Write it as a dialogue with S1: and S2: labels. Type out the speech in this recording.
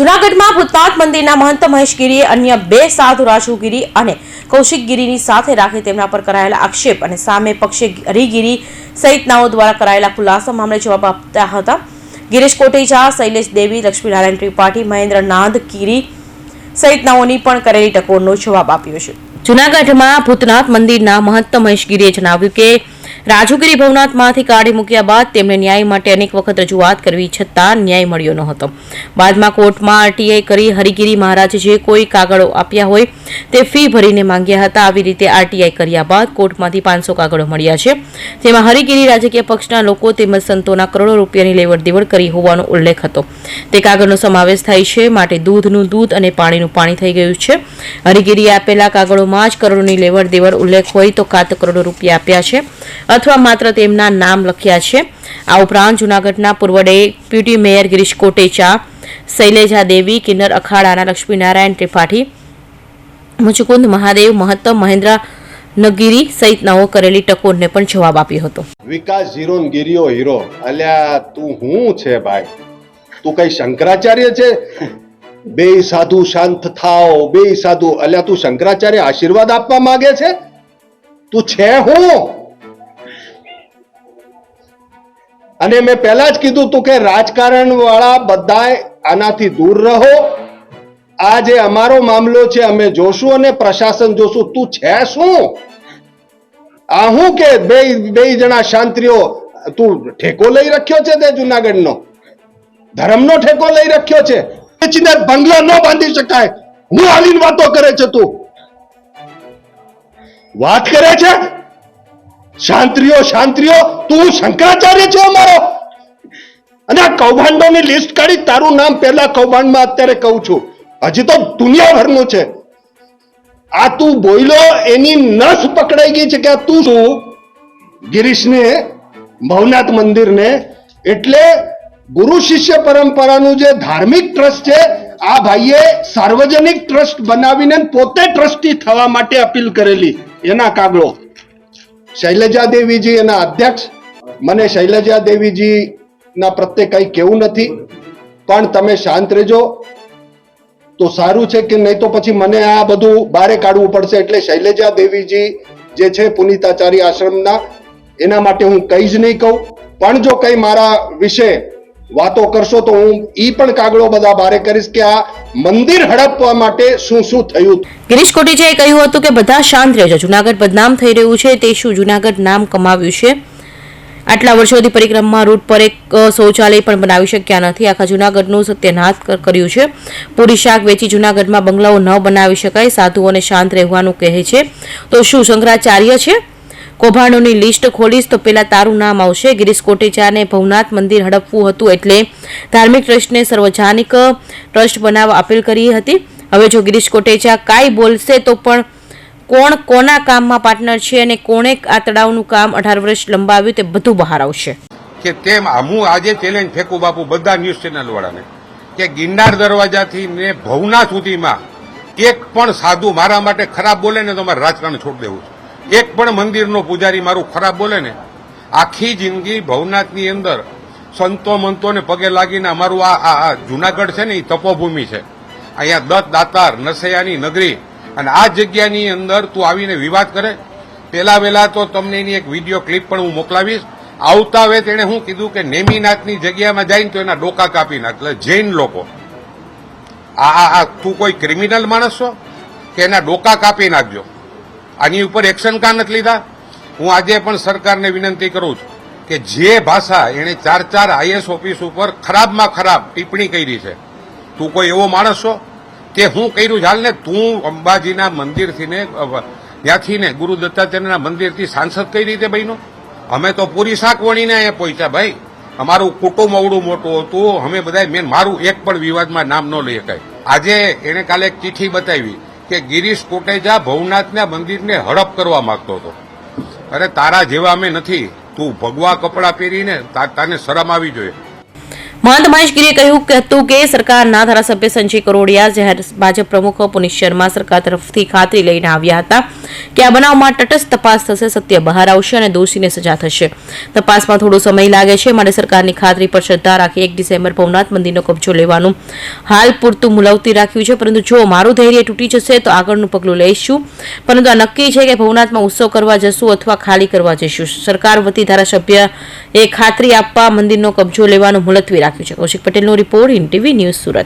S1: જુનાગઢમાં ભૂતનાથ મંદિરના મહંત મહેશગીરીએ અન્ય બે સાધુ રાજુગીરી અને કૌશિકગીરીની સાથે રાખી તેમના પર કરાયેલા આક્ષેપ અને સામે પક્ષે હરિગીરી સહિતનાઓ દ્વારા કરાયેલા ખુલાસા મામલે જવાબ આપતા હતા. ગિરીશ કોટેચા શૈલેષ દેવી, લક્ષ્મીનારાયણ ત્રિપાઠી મહેન્દ્ર ગીરી સહિતનાઓની પણ કરેલી ટકોરનો જવાબ આપ્યો છે. જુનાગઢમાં ભૂતનાથ મંદિરના મહંત મહેશગીરીએ જણાવ્યું કે રાજુગીરી ભવનાથમાંથી કાઢી મૂક્યા બાદ તેમણે ન્યાય માટે અનેક વખત રજૂઆત કરવી છતાં ન્યાય મળ્યો ન હતો. બાદમાં કોર્ટમાં આરટીઆઈ કરી હરિગીરી મહારાજે જે કોઈ કાગળો આપ્યા હોય તે ફી ભરીને માંગ્યા હતા, આવી રીતે આરટીઆઈ કર્યા બાદ કોર્ટમાંથી પાંચસો કાગળો મળ્યા છે. તેમાં હરિગીરી રાજકીય પક્ષના લોકો તેમજ સંતોના કરોડો રૂપિયાની લેવડ દેવડ કરી હોવાનો ઉલ્લેખ હતો. તે કાગળનો સમાવેશ થાય છે, માટે દૂધનું દૂધ અને પાણીનું પાણી થઈ ગયું છે. હરિગીરીએ આપેલા કાગળોમાં જ કરોડોની લેવડ દેવડ ઉલ્લેખ હોય તો કાત કરોડો રૂપિયા આપ્યા છે. અથવા માત્ર તેમના નામ લખ્યા છે. આ ઉપરાંત જૂનાગઢના પૂર્વ ડેપ્યુટી મેયર ગિરીશ કોટેચા, શૈલેજા દેવી, કિન્નર અખાડાના લક્ષ્મીનારાયણ ત્રિપાઠી, મુચુકુંદ મહાદેવ, મહત્તમ મહેન્દ્ર નગીરી સહિતનાઓ કરેલી ટકોરને પણ જવાબ આપ્યો હતો.
S2: વિકાસ હીરો ગીરીઓ હીરો. અલ્યા, તું હું છે ભાઈ? તું કઈ શંકરાચાર્ય છે? બે સાધુ શાંત થાઓ, બે સાધુ. અલ્યા, તું શંકરાચાર્ય આશીર્વાદ આપવા માંગે છે? તું છે હું? અને મેં પહેલા જ કીધું તું કે રાજકારણ વાળા બધા આનાથી દૂર રહો. આ જે અમારો મામલો છે, અમે જોશું અને પ્રશાસન જોશું. તું છે શું? આ હું કે બે બે જણા શાંત્રીઓ તું ઠેકો લઈ રાખ્યો છે તે જુનાગઢનો? ધર્મનો ઠેકો લઈ રાખ્યો છે? વેચીને બંગલો ન બાંધી શકાય. હું આવીને વાતો કરે છે તું. વાત કરે છે? શાંત્રીઓ શાંત્રીઓ તું શંકરાચાર્ય છે અમારો. અને આ કૌભાંડોની લિસ્ટ કાઢી તારું નામ પહેલા કૌભાંડમાં અત્યારે કહું છું. હજી તો દુનિયાભરનું છે. આ તું બોલ્યો એની નસ પકડાઈ ગઈ છે કે તું શું ગિરીશને, ભવનાથ મંદિરને, એટલે ગુરુ શિષ્ય પરંપરાનું જે ધાર્મિક ટ્રસ્ટ છે, આ ભાઈએ સાર્વજનિક ટ્રસ્ટ બનાવીને પોતે ટ્રસ્ટી થવા માટે અપીલ કરેલી. એના કાગળો. શૈલજા દેવીજી એના અધ્યક્ષ. મને શૈલજા દેવીજી ના પ્રત્યે કંઈ કેવું નથી, પણ તમે શાંત રહેજો. તો સારું છે કે નહીં તો પછી મને આ બધું બારે કાઢવું પડશે એટલે શૈલેજા દેવીજી જે છે પુનિતાચાર્ય આશ્રમના, એના માટે હું કંઈ જ નહીં કહું. પણ જો કંઈ મારા વિશે વાતો કરશો તો હું ઈ પણ કાગળો બધા બારે કરીશ કે આ મંદિર હડપવા માટે શું શું થયું?
S1: ગિરીશ કોટેચાએ કહ્યું હતું કે બધા શાંત રહેજો. જુનાગઢ બદનામ થઈ રહ્યું છે, તે શું જુનાગઢ નામ કમાવ્યું છે? આટલા વર્ષોથી પરિક્રમા રૂટ પર એક શૌચાલય પણ બનાવી શક્યા નથી. આખા જુનાગઢનું સત્યનાથ કર્યું છે. પૂરી શાક વેચી જુનાગઢમાં બંગલાઓ ન બનાવી શકાય. સાધુઓને શાંત રહેવાનું કહે છે. તો શું શંકરાચાર્ય છે? કૌભાંડોની લિસ્ટ ખોલીશ તો પેલા તારું નામ આવશે. ગિરીશ કોટેચાને ભવનાથ મંદિર હડપવું હતું એટલે ધાર્મિક ટ્રસ્ટને સર્વજાનિક ટ્રસ્ટ બનાવવા અપીલ કરી હતી. હવે જો ગિરીશ કોટેચા કાંઈ બોલશે તો પણ કોણ કોના કામમાં પાર્ટનર છે અને કોણે આ તળાવનું કામ અઢાર વર્ષ લંબાવ્યું તે બધું બહાર આવશે.
S3: કે તેમ હું આજે ચેલેન્જ ફેંકું બાપુ બધા ન્યૂઝ ચેનલ વાળાને. કે ગિરનાર દરવાજાથી ને ભવના સુધીમાં એક પણ સાધુ મારા માટે ખરાબ બોલે ને તો મારે રાજકારણ છોડી દેવું એક પણ મંદિરનો પૂજારી મારું ખરાબ બોલે ને, આખી જિંદગી ભવનાથની અંદર સંતો મંતોને પગે લાગીને અમારું આ આ જુનાગઢ છે ને એ તપોભૂમિ છે. અહીંયા દત્ત, દાતાર નસૈયાની નગરી અને આ જગ્યાની અંદર તું આવીને વિવાદ કરે. પેલા વેલા તો તમને એની એક વીડિયો ક્લિપ પણ હું મોકલાવીશ. આવતા હવે તેણે શું કીધું કે નેમીનાથની જગ્યામાં જઈને તો એના ડોકા કાપી નાખ. એટલે જૈન લોકો આ આ તું કોઈ ક્રિમિનલ માણસ છો કે એના ડોકા કાપી નાખજો? આની ઉપર એક્શન કા નથી લીધા? હું આજે પણ સરકારને વિનંતી કરું છું કે જે ભાષા એણે ચાર ચાર આઈએસ ઓફિસ ઉપર ખરાબમાં ખરાબ ટિપ્પણી કરી છે, તું કોઈ એવો માણસ છો કે હું કર્યું ચાલ ને તું અંબાજીના મંદિરથી ને ત્યાંથી ને ગુરુ દત્તાત્રેયના મંદિરથી સાંસદ કઈ રીતે બન્યો? અમે તો પૂરી શાક વણીને અહીંયા પહોંચ્યા ભાઈ. અમારું કુટુંબ અવડું મોટું હતું. અમે બધા મેન મારું એક પણ વિવાદમાં નામ ન લઈ શકાય. આજે એણે કાલે એક ચિઠ્ઠી બતાવી. કે ગિરીશ કોટેજા ભવનાથના મંદિરને હડપ કરવા માંગતો હતો. અરે તારા જેવા અમે નથી. તું ભગવા કપડાં પહેરીને તાને શરમ આવી જોઈએ.
S1: મહંત મહેશગીરીએ કહ્યું હતું કે સરકારના ધારાસભ્ય સંજય કરોડિયા જાહેર ભાજપ પ્રમુખ પુનિત શર્મા સરકાર તરફથી ખાતરી લઈને આવ્યા હતા કે આ બનાવમાં તટસ્થ તપાસ થશે, સત્ય બહાર આવશે અને દોષીને સજા થશે. તપાસમાં થોડો સમય લાગે છે, માટે સરકારની ખાતરી પર શ્રદ્ધા રાખી એક ડિસેમ્બર ભવનાથ મંદિરનો કબજો લેવાનું. હાલ પૂરતું મુલવતી રાખ્યું છે, પરંતુ જો મારું ધૈર્ય તૂટી જશે, તો આગળનું પગલું લઈશું. પરંતુ આ નક્કી છે કે ભવનાથમાં ઉત્સવ કરવા જશું અથવા ખાલી કરવા જઈશું. સરકાર વતી ધારાસભ્ય એ ખાતરી આપવા મંદિરનો કબજો લેવાનું મુલતવી રાખ્યું છે. કૌશિક પટેલનો report in TV news Surat.